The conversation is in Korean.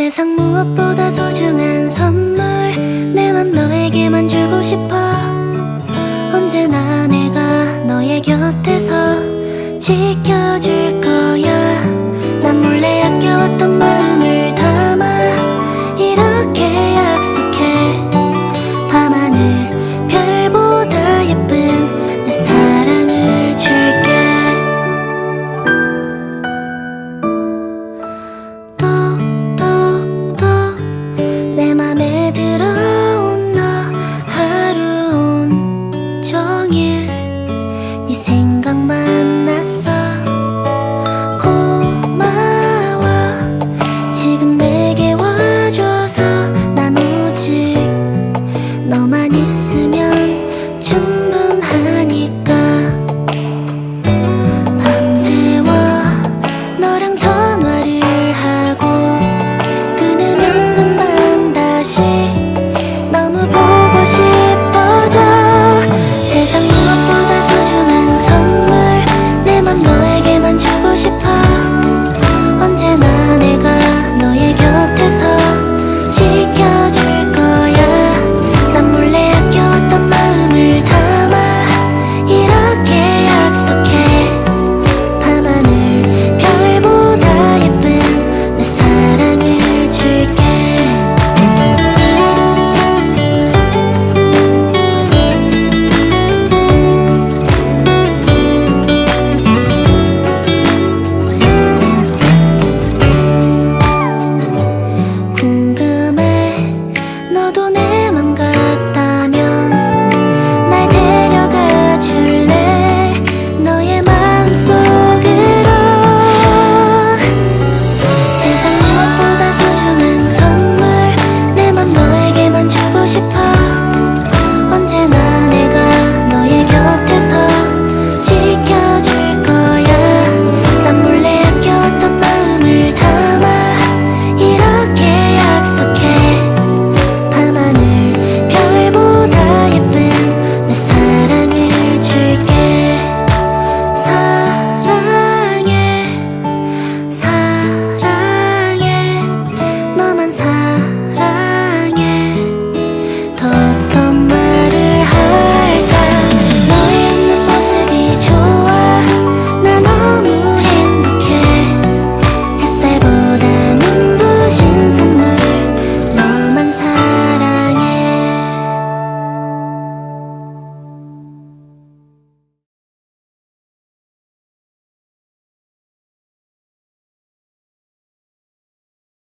세상 무엇보다 소중한 선물 내 맘 너에게만 주고 싶어. 언제나 내가 너의 곁에서 지켜줄